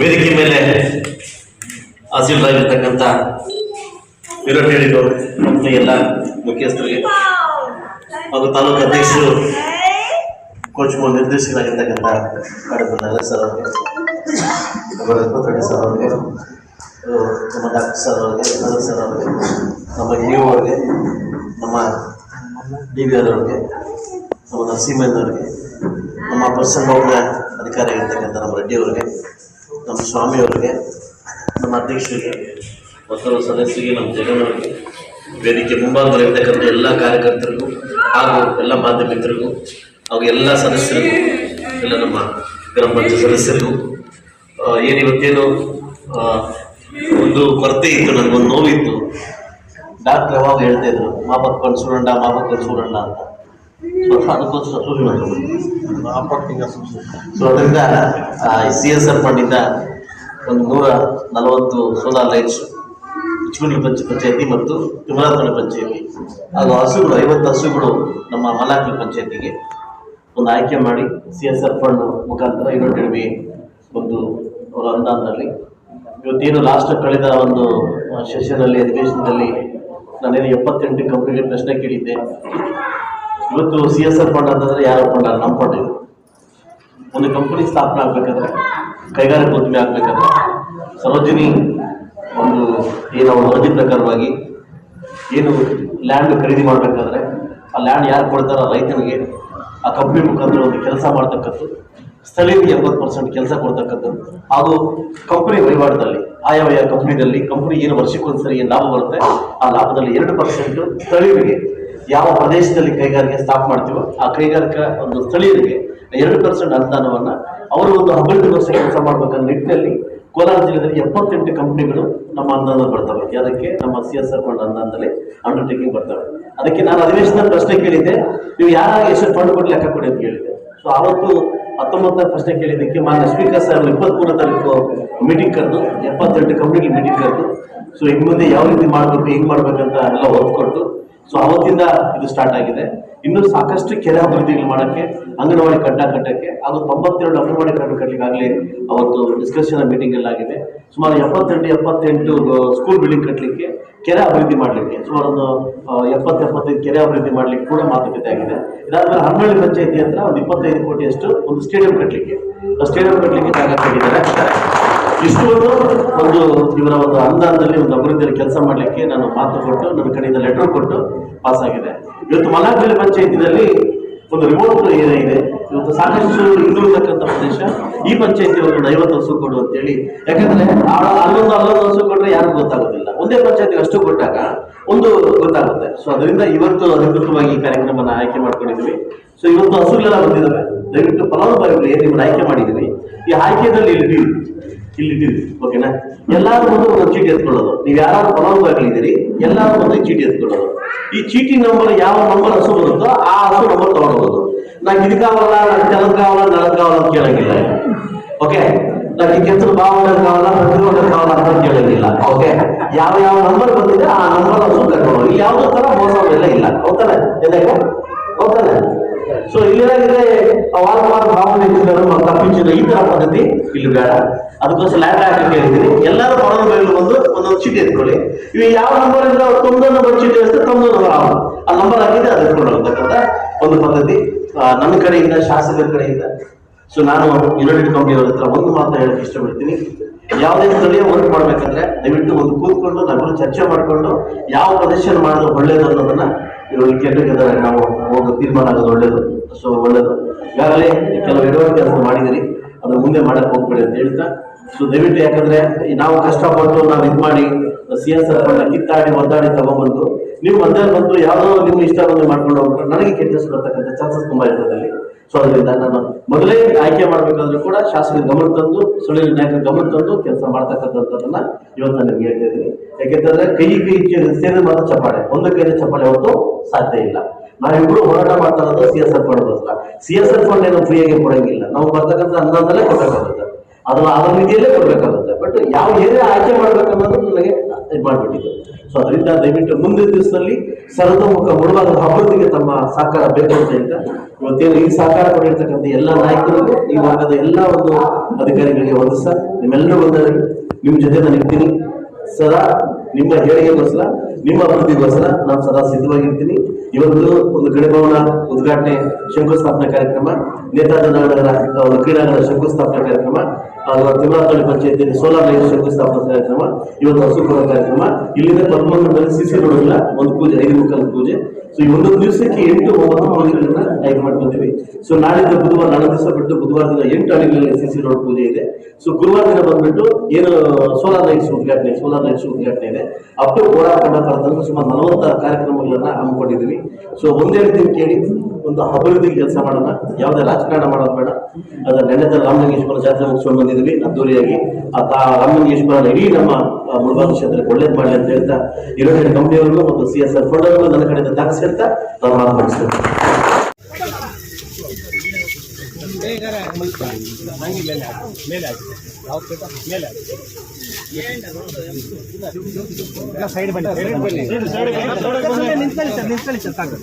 ವೇದಿಕೆ ಮೇಲೆ ಹಸಿರಾಗಿರ್ತಕ್ಕಂತ ವಿರೋಧ ಹೇಳಿದ್ರು ಮತ್ತು ಎಲ್ಲ ಮುಖ್ಯಸ್ಥರಿಗೆ ಹಾಗೂ ತಾಲೂಕು ಅಧ್ಯಕ್ಷರು ಕೋಚ್ ನಿರ್ದೇಶಕರಾಗಿರ್ತಕ್ಕಂಥ ಕಡಬಲ್ಲ ಸರ್ ಅವರಿಗೆ ಸರ್ ಅವರಿಗೆ ನಮ್ಮ ಡಾಕ್ಟರ್ ಸರ್ ಅವರಿಗೆ ಸರ್ ಅವರಿಗೆ, ನಮ್ಮ ಯು ಅವರಿಗೆ, ನಮ್ಮ ಡಿ ವಿ ಆರ್ ಅವರಿಗೆ, ನಮ್ಮ ನರಸಿಂಹಯ್ಯನವರಿಗೆ, ನಮ್ಮ ಪಶ್ಚಿಮ ಅಧಿಕಾರಿ ಆಗಿರ್ತಕ್ಕಂಥ ನಮ್ಮ ರೆಡ್ಡಿ ಅವರಿಗೆ ನಮ್ಮ ಸ್ವಾಮಿಯವರಿಗೆ, ನಮ್ಮ ಅಧ್ಯಕ್ಷರಿಗೆ ಮತ್ತು ಸದಸ್ಯರಿಗೆ, ನಮ್ಮ ಜಗನ್ನವರಿಗೆ, ವೇದಿಕೆ ಮುಂಭಾಗದಲ್ಲಿರ್ತಕ್ಕಂಥ ಎಲ್ಲ ಕಾರ್ಯಕರ್ತರಿಗೂ ಹಾಗೂ ಎಲ್ಲ ಮಾಧ್ಯಮಿಕರಿಗೂ ಹಾಗೂ ಎಲ್ಲ ಸದಸ್ಯರಿಗೂ, ಎಲ್ಲ ನಮ್ಮ ಗ್ರಾಮ ಪಂಚಾಯತ್ ಸದಸ್ಯರಿಗೂ ಏನಿವತ್ತೇನು ಒಂದು ಕೊರತೆ ಇತ್ತು, ನನಗೊಂದು ನೋವಿತ್ತು. ಡಾಕ್ಟರ್ ಯಾವಾಗ ಹೇಳ್ತಾ ಇದ್ರು ಮಾಪಕ್ ಕಣ್ ಸುರಂಡ ಮಾಪಕ್ ಕಣ್ ಅಂತ. ಅದಕ್ಕೋಸ್ಕರ ಸೊ ಅದರಿಂದ ಸಿ ಎಸ್ ಆರ್ ಫಂಡಿಂದ ಒಂದು ನೂರ ನಲವತ್ತು ಸೋಲಾರ್ ಲೈಟ್ಸ್ ಚಿಗುಂಡಿ ಪಂಚ ಪಂಚಾಯತಿ ಮತ್ತು ತಿಮರಾತನ ಪಂಚಾಯತಿ ಹಾಗೂ ಹಸುಗಳು ಐವತ್ತು ಹಸುಗಳು ನಮ್ಮ ಮಲಾಕಿ ಪಂಚಾಯತಿಗೆ ಒಂದು ಆಯ್ಕೆ ಮಾಡಿ ಸಿ ಎಸ್ ಆರ್ ಫಂಡ್ ಮುಖಾಂತರ ಇಡೋಟಿಡ್ವಿ ಒಂದು ಅವರ ಅನುದಾನದಲ್ಲಿ ಇವತ್ತೇನು ಲಾಸ್ಟ್ ಕಳೆದ ಒಂದು ಸೆಷನಲ್ಲಿ ಅಧಿವೇಶನದಲ್ಲಿ ನಾನೇನು ಎಪ್ಪತ್ತೆಂಟು ಕಂಪ್ನಿಗೆ ಪ್ರಶ್ನೆ ಕೇಳಿದ್ದೆ ಇವತ್ತು ಸಿ ಎಸ್ ಆರ್ ಫಂಡ್ ಅಂತಂದ್ರೆ ಯಾರು ಫಂಡ್ ನಮ್ಮ ಫಂಡ್ ಇದು. ಒಂದು ಕಂಪನಿ ಸ್ಥಾಪನೆ ಆಗ್ಬೇಕಾದ್ರೆ, ಕೈಗಾರಿಕಾ ಉದ್ಯಮಿ ಆಗ್ಬೇಕಾದ್ರೆ, ಸರೋಜಿನಿ ಒಂದು ಏನು ಒಂದು ವರದಿ ಪ್ರಕಾರವಾಗಿ ಏನು ಲ್ಯಾಂಡ್ ಖರೀದಿ ಮಾಡಬೇಕಾದ್ರೆ, ಆ ಲ್ಯಾಂಡ್ ಯಾರು ಕೊಡ್ತಾರೋ ರೈತನಿಗೆ, ಆ ಕಂಪ್ನಿ ಮುಖಾಂತರ ಒಂದು ಕೆಲಸ ಮಾಡ್ತಕ್ಕದ್ದು ಸ್ಥಳೀಯರಿಗೆ ಎಂಬತ್ತು ಪರ್ಸೆಂಟ್ ಕೆಲಸ ಕೊಡ್ತಕ್ಕಂಥದ್ದು. ಹಾಗೂ ಕಂಪನಿ ವಹಿವಾಟದಲ್ಲಿ ಆಯವಯ ಕಂಪ್ನಿದಲ್ಲಿ ಕಂಪ್ನಿ ಏನು ವರ್ಷಕ್ಕೊಂದ್ಸರಿ ಏನು ಲಾಭ ಬರುತ್ತೆ, ಆ ಲಾಭದಲ್ಲಿ ಎರಡು ಪರ್ಸೆಂಟ್ ಸ್ಥಳೀಯರಿಗೆ ಯಾವ ಪ್ರದೇಶದಲ್ಲಿ ಕೈಗಾರಿಕೆ ಸ್ಟಾಪ್ ಮಾಡ್ತೀವೋ ಆ ಕೈಗಾರಿಕಾ ಒಂದು ಸ್ಥಳೀಯರಿಗೆ ಎರಡು ಪರ್ಸೆಂಟ್ ಅನುದಾನವನ್ನು ಅವರು ಒಂದು ಅಭಿವೃದ್ಧಿಗೋಸ್ಕರ ಕೆಲಸ ಮಾಡಬೇಕನ್ನೋ ನಿಟ್ಟಿನಲ್ಲಿ ಕೋಲಾರ ಜಿಲ್ಲೆಯಲ್ಲಿ ಎಪ್ಪತ್ತೆಂಟು ಕಂಪ್ನಿಗಳು ನಮ್ಮ ಅನುದಾನ ಬರ್ತವೆ. ಅದಕ್ಕೆ ನಮ್ಮ ಸಿ ಎಸ್ ಆರ್ ಫಂಡ್ ಅನುದಾನದಲ್ಲಿ ಅಂಡರ್ಟೇಕಿಂಗ್ ಬರ್ತವೆ. ಅದಕ್ಕೆ ನಾನು ಅಧಿವೇಶನದಲ್ಲಿ ಪ್ರಶ್ನೆ ಕೇಳಿದ್ದೆ. ನೀವು ಯಾರಾಗ ಎಷ್ಟು ಫಂಡ್ ಕೊಟ್ಟು ಲೆಕ್ಕ ಕೊಡಿ ಅಂತ ಕೇಳಿದೆ ಸೊ ಅವತ್ತು ಹತ್ತೊಂಬತ್ತನೇ ಪ್ರಶ್ನೆ ಕೇಳಿದ್ದಕ್ಕೆ ಮಾನ್ಯ ಸ್ಪೀಕರ್ ಸರ್ ಇಪ್ಪತ್ಮೂರನೇ ತಾರೀಕು ಮೀಟಿಂಗ್ ಕರೆದು, ಎಪ್ಪತ್ತೆಂಟು ಕಂಪ್ನಿಗಳು ಮೀಟಿಂಗ್ ಕರೆದು ಸೊ ಇನ್ನು ಮುಂದೆ ಯಾವ ರೀತಿ ಮಾಡಬೇಕು, ಹೆಂಗೆ ಮಾಡ್ಬೇಕಂತ ಎಲ್ಲ ಒತ್ತು ಕೊಟ್ಟು ಸೊ ಅವತ್ತಿಂದ ಇದು ಸ್ಟಾರ್ಟ್ ಆಗಿದೆ. ಇನ್ನು ಸಾಕಷ್ಟು ಕೆರೆ ಅಭಿವೃದ್ಧಿಗಳು ಮಾಡೋಕ್ಕೆ, ಅಂಗನವಾಡಿ ಕಟ್ಟ ಕಟ್ಟಕ್ಕೆ, ಹಾಗೂ ತೊಂಬತ್ತೆರಡು ಅಂಗನವಾಡಿ ಕಟ್ಟ ಕಟ್ಟಲಿಕ್ಕೆ ಆಗಲೇ ಅವತ್ತು ಡಿಸ್ಕಷನ್ ಮೀಟಿಂಗ್ ಎಲ್ಲ ಆಗಿದೆ. ಸುಮಾರು ಎಪ್ಪತ್ತೆಂಟು ಎಪ್ಪತ್ತೆಂಟು ಸ್ಕೂಲ್ ಬಿಲ್ಡಿಂಗ್ ಕಟ್ಟಲಿಕ್ಕೆ ಕೆರೆ ಅಭಿವೃದ್ಧಿ ಮಾಡಲಿಕ್ಕೆ ಸುಮಾರು ಒಂದು ಎಪ್ಪತ್ತು ಎಪ್ಪತ್ತೈದು ಕೆರೆ ಅಭಿವೃದ್ಧಿ ಮಾಡಲಿಕ್ಕೆ ಕೂಡ ಮಾತುಕತೆ ಆಗಿದೆ. ಇದಾದ್ಮೇಲೆ ಹನ್ನೊಳ್ಳಿ ಪಂಚಾಯತಿ ಹತ್ರ ಒಂದು ಇಪ್ಪತ್ತೈದು ಕೋಟಿಯಷ್ಟು ಒಂದು ಸ್ಟೇಡಿಯಂ ಕಟ್ಟಲಿಕ್ಕೆ ಸ್ಟೇಡಿಯಂ ಕಟ್ಟಲಿಕ್ಕೆ ಜಾಗ ಕಟ್ಟಿದ್ದಾರೆ ಇಷ್ಟೊಂದು ಒಂದು ಇವರ ಒಂದು ಅನುದಾನದಲ್ಲಿ ಒಂದು ಅಭಿವೃದ್ಧಿಯಲ್ಲಿ ಕೆಲಸ ಮಾಡಲಿಕ್ಕೆ ನಾನು ಮಾತು ಕೊಟ್ಟು, ನನ್ನ ಕಡೆಯಿಂದ ಲೆಟರ್ ಕೊಟ್ಟು ಪಾಸ್ ಆಗಿದೆ ಇವತ್ತು ಮಲಾಪಲ್ಲಿ ಪಂಚಾಯತಿನಲ್ಲಿ ಒಂದು ರಿಮೋಟ್ ಏರಿಯಾ ಇದೆ. ಇವತ್ತು ಸಾಕಷ್ಟು ಹಿಂದುಳಿದಕ್ಕಂಥ ಪ್ರದೇಶ. ಈ ಪಂಚಾಯತಿ ಒಂದು ಐವತ್ತು ಹಸು ಕೊಡು ಅಂತೇಳಿ. ಯಾಕಂದ್ರೆ ಆ- ಅಲ್ಲೊಂದು ಅಲ್ಲೊಂದು ಹಸು ಕೊಟ್ಟರೆ ಯಾರು ಗೊತ್ತಾಗೋದಿಲ್ಲ. ಒಂದೇ ಪಂಚಾಯತಿಗೆ ಅಷ್ಟು ಕೊಟ್ಟಾಗ ಒಂದು ಗೊತ್ತಾಗುತ್ತೆ. ಸೊ ಅದರಿಂದ ಇವತ್ತು ಅಧಿಕೃತವಾಗಿ ಈ ಕಾರ್ಯಕ್ರಮನ ಆಯ್ಕೆ ಮಾಡ್ಕೊಂಡಿದ್ವಿ ಸೊ ಇವತ್ತು ಹಸುಗಳೆಲ್ಲ ಬಂದಿದ್ದಾವೆ. ದಯವಿಟ್ಟು ಫಲಾನುಭವಿಗಳು ಏನು ಆಯ್ಕೆ ಮಾಡಿದ್ದೀವಿ ಈ ಆಯ್ಕೆದಲ್ಲಿ ಇಲ್ಲಿ ಇಲ್ಲಿ ಇಟ್ಟಿದ್ವಿ ಓಕೆನಾ ಎಲ್ಲಾರು ಬಂದು ಒಂದು ಚೀಟಿ ಎತ್ಕೊಳ್ಳೋದು ನೀವು ಯಾರು ಫಲಾನುಭವಿಗಳಿದ್ದೀರಿ ಎಲ್ಲಾರು ಬಂದು ಈ ಚೀಟಿ ಎತ್ಕೊಳ್ಳೋದು ಈ ಚೀಟಿ ನಂಬರ್ ಯಾವ ನಂಬರ್ ಹಸು ಬರುತ್ತೋ ಆ ಹಸು ನಂಬರ್ ತಗೊಳ್ಬೋದು నాకు ఇది కావాలా నాకు తెలం కావాలా నలం కావాలా ಅಂತ ಕೇಳಂಗಿಲ್ಲ ಓಕೆ నాకు ಈ ಕೆಸರು ಬಾವುಂಡರ್ ಕಾವಾಲ ಪ್ರತಿರೋಧರ್ ಕಾವಾಲ ಅಂತ ಕೇಳಂಗಿಲ್ಲ ಓಕೆ ಯಾವ ಯಾವ ನಂಬರ್ ಬಂದಿದೆ ಆ ನಂಬರ್ ಹಸು ಕರ್ಕೊಂಡು ಇಲ್ಲಿ ಯಾವುದೋ ತರ ಮೋಸ ಎಲ್ಲ ಇಲ್ಲ ಹೌದಾನೆ ಎಲ್ಲಿಗೆ ಹೌದಾನೆ ಸೊ ಇಲ್ಲೇನಾಗಿದೆ ವಾರ ವಾರ ಬಾಬು ಇಟ್ಟಿದ್ದಾರೆ ತಪ್ಪಿಂಚಿದ ಈ ತರ ಪದ್ಧತಿ ಇಲ್ಲಿ ಬೇಡ ಅದಕ್ಕೋಸ್ಕರ ಲ್ಯಾಂಡ್ ಹಾಕಕ್ಕೆ ಹೇಳಿದ್ದೀನಿ ಎಲ್ಲರೂ ಮೇಲೆ ಬಂದು ಒಂದೊಂದು ಚೀಟಿ ಎತ್ಕೊಳ್ಳಿ. ಇವು ಯಾವ ನಂಬರ್ ಇಂದ ತೊಂದೋ ನಂಬರ್ ಚೀಟಿ ಇರುತ್ತೆ ತೊಂದೋ ನಂಬರ್ ಆ ನಂಬರ್ ಆಗಿದೆ ಅದು ಎತ್ಕೊಂಡು ಹೋಗ್ತಕ್ಕಂಥ ಒಂದು ಪದ್ಧತಿ ನನ್ನ ಕಡೆಯಿಂದ, ಶಾಸಕರ ಕಡೆಯಿಂದ. ಸೊ ನಾನು ಯುನೈಟೆಡ್ ಕಂಪನಿಯವ್ರ ಹತ್ರ ಒಂದು ಮಾತು ಹೇಳಕ್ಕೆ ಇಷ್ಟಪಡ್ತೀನಿ. ಯಾವುದೇ ಸ್ಥಳೀಯ ವರ್ಕ್ ಮಾಡ್ಬೇಕಂದ್ರೆ ದಯವಿಟ್ಟು ಒಂದು ಕೂತ್ಕೊಂಡು ನಾವೆಲ್ಲ ಚರ್ಚೆ ಮಾಡಿಕೊಂಡು, ಯಾವ ಪ್ರದೇಶ ಮಾಡಿದ್ರೆ ಒಳ್ಳೇದು ಅನ್ನೋದನ್ನ ಇವಾಗ ಕೆಟ್ಟಗಿದ್ದಾರೆ ನಾವು ಹೋಗೋ ತೀರ್ಮಾನ ಆಗೋದು ಒಳ್ಳೇದು. ಸೊ ಒಳ್ಳೇದು. ಈಗಾಗಲೇ ಕೆಲವು ಎಡವಟ್ಟು ಕೆಲಸ ಮಾಡಿದಿರಿ ಅದ್ರ ಮುಂದೆ ಮಾಡಕ್ ಹೋಗ್ಬೇಡಿ ಅಂತ ಹೇಳ್ತಾ ಸೊ ದಯವಿಟ್ಟು ಯಾಕಂದ್ರೆ ನಾವು ಕಷ್ಟಪಟ್ಟು ನಾವು ಇದು ಮಾಡಿ ಸಿ ಎಸ್ ಎಫ್ ಕಿತ್ತಾಡಿ, ಒದ್ದಾಡಿ ತಗೊಂಡ್ಬಂದು ನೀವು ಒಂದೇ ಬಂದು ಯಾವುದೋ ನಿಮ್ಮ ಇಷ್ಟ ಬಂದು ಮಾಡ್ಕೊಂಡು ಹೋಗ್ಬಿಟ್ರೆ ನನಗೆ ಕೆಟ್ಟ ಬರ್ತಕ್ಕಂಥ ಚಾನ್ಸಸ್ ತುಂಬಾ ಇರ್ತದೆ ಸೊ ಅದರಿಂದ ನಾನು ಮೊದಲೇ ಆಯ್ಕೆ ಮಾಡ್ಬೇಕಾದ್ರೂ ಕೂಡ ಶಾಸಕರ ಗಮನ ತಂದು ಸುಳಿಲ್ ನಾಯಕರ ಗಮನ ತಂದು ಕೆಲಸ ಮಾಡ್ತಕ್ಕಂಥದ್ದನ್ನ ಇವತ್ತು ನಾನು ಹೇಳ್ತಾ ಇದ್ದೀನಿ. ಯಾಕೆಂತಂದ್ರೆ ಕೈ ಕೈ ಸೇರಿದ ಮಾತ್ರ ಚಪ್ಪಾಳೆ. ಒಂದು ಕೈಯಲ್ಲಿ ಚಪ್ಪಾಳೆ ಹೊತ್ತು ಸಾಧ್ಯ ಇಲ್ಲ. ನಾವಿಬ್ರು ಹೋರಾಟ ಮಾಡ್ತಾ ಇರೋದು ಸಿ ಎಸ್ ಎಫ್ ಫಂಡ್ಗೋಸ್ಕರ ಸಿ ಎಸ್ ಎಫ್ ಫಂಡ್ ಏನು ಫ್ರೀಯಾಗಿ ಕೊಡಂಗಿಲ್ಲ. ನಾವು ಬರ್ತಕ್ಕಂಥ ಅನುದಾನದಲ್ಲೇ ಕೊಡಬೇಕಾಗುತ್ತೆ ಅದನ್ನ ಅದರ ರೀತಿಯಲ್ಲೇ ಕೊಡ್ಬೇಕಾಗುತ್ತೆ. ಬಟ್ ಯಾವ ಏರಿಯಾ ಆಯ್ಕೆ ಮಾಡ್ಬೇಕನ್ನೋದು ನನಗೆ ಇದು ಮಾಡಿಬಿಟ್ಟಿದ್ದು ಸೊ ಅದರಿಂದ ದಯವಿಟ್ಟು ಮುಂದಿನ ದಿವಸದಲ್ಲಿ ಸರ್ವತೋಮುಖ ಮುಳುವಾದ ಅಭಿವೃದ್ಧಿಗೆ ತಮ್ಮ ಸಹಕಾರ ಬೇಕು ಅಂತ ಹೇಳ್ತಾ ಇವತ್ತೇನು ಈ ಸಹಕಾರ ಕೊಟ್ಟಿರ್ತಕ್ಕಂಥ ಎಲ್ಲ ನಾಯಕರಿಗೂ, ಈ ಭಾಗದ ಎಲ್ಲ ಒಂದು ಅಧಿಕಾರಿಗಳಿಗೆ ಒಂದು ಸರ್ ನಿಮ್ಮೆಲ್ಲರೂ ಬಂದರೆ ನಿಮ್ಮ ಜೊತೆ ನಾನು ಇರ್ತೀನಿ. ಸದಾ ನಿಮ್ಮ ಹೇಳಿಕೆಗೋಸ್ಕರ, ನಿಮ್ಮ ಅಭಿವೃದ್ಧಿಗೋಸ್ಕರ ನಾನು ಸದಾ ಸಿದ್ಧವಾಗಿರ್ತೀನಿ. ಇವತ್ತು ಒಂದು ಗಡಿಭವನ ಉದ್ಘಾಟನೆ ಶಂಕುಸ್ಥಾಪನೆ ಕಾರ್ಯಕ್ರಮ, ನೇತಾಜಿ ನಗರ ಕ್ರೀಡಾಂಗಣ ಶಂಕುಸ್ಥಾಪನೆ ಕಾರ್ಯಕ್ರಮ ಹಾಗೂ ತಿಮ್ಮಾಪಳ್ಳಿ ಪಂಚಾಯತಿಯಲ್ಲಿ ಸೋಲಾರ್ ಲೈಟ್ ಶಂಕುಸ್ಥಾಪನೆ ಕಾರ್ಯಕ್ರಮ, ಇವತ್ತು ಹಸುಕುಳ ಕಾರ್ಯಕ್ರಮ. ಇಲ್ಲಿಂದ ಪದ್ಮಂಗಲದಲ್ಲಿ ಸಿಸಿ ರೋಡ್ಗಳ ಒಂದು ಪೂಜೆ, ಐದು ಮುಖಾಲ ಪೂಜೆ. ಸೊ ಈ ಒಂದೊಂದು ದಿವಸಕ್ಕೆ ಎಂಟು ಒಂಬತ್ತು ಪೂಜೆಗಳನ್ನ ಆಯ್ಕೆ ಮಾಡ್ಕೊಂತೀವಿ. ಸೊ ನಾಳೆ ಬುಧವಾರ ನಾಳೆ ದಿವಸ ಬಿಟ್ಟು ಬುಧವಾರ ದಿನ ಎಂಟು ಹಳ್ಳಿಗಳಲ್ಲಿ ಸಿ ರೋಡ್ ಪೂಜೆ ಇದೆ ಸೊ ಗುರುವಾರ ದಿನ ಬಂದ್ಬಿಟ್ಟು ಏನು ಸೋಲಾರ್ ಲೈಟ್ಸ್ ಉದ್ಘಾಟನೆ ಸೋಲಾರ್ ಲೈಟ್ಸ್ ಉದ್ಘಾಟನೆ ಇದೆ. ಅಪ್ಪು ಹೋರಾಟ ಕರೆದಂತ ಸುಮಾರು ನಲವತ್ತ ಕಾರ್ಯಕ್ರಮಗಳನ್ನ ಹಮ್ಮಿಕೊಂಡಿದ್ದೀವಿ. ಸೊ ಒಂದೇ ರೀತಿ ಕೇಳಿ ಒಂದು ಅಭಿವೃದ್ಧಿ ಕೆಲಸ ಮಾಡೋಣ. ಯಾವುದೇ ರಾಜಕಾರಣ ಮಾಡೋದು ಬೇಡ. ಅದರ ನೆನೆದ ರಾಮಲಿಂಗೇಶ್ವರ ಜಾತ್ರೆ ಮುಗಿಸ್ಕೊಂಡು ಬಂದಿದ್ವಿ ಅದ್ದೂರಿಯಾಗಿ. ಆ ತಾ ರಾಮಲಿಂಗೇಶ್ವರ ಇಡೀ ನಮ್ಮ ಆ, ಮುಳಬಾಗಿಲು ಕ್ಷೇತ್ರಕ್ಕೆ ಒಳ್ಳೇದು ಮಾಡಲಿ ಅಂತ ಹೇಳ್ತಾ ಎರಡು ಕಂಪ್ನಿಯವರು ಮತ್ತು ಸಿ ಎಸ್ ಆರ್ ಫಂಡ್ ನನ್ನ ಕಡೆಯಿಂದ ಹೇಳ್ತಾ ಸೈಡ್ ಬನ್ನಿ ಸೈಡ್ ಬನ್ನಿ ನಿಂತ್ಕೊಳ್ಳಿ ಸರ್ ನಿಂತ್ಕೊಳ್ಳಿ ಸರ್ ಸಾಕು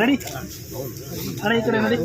ರೆಡಿ ಅಣ್ಣ ಈ ಕಡೆ ನೋಡಿ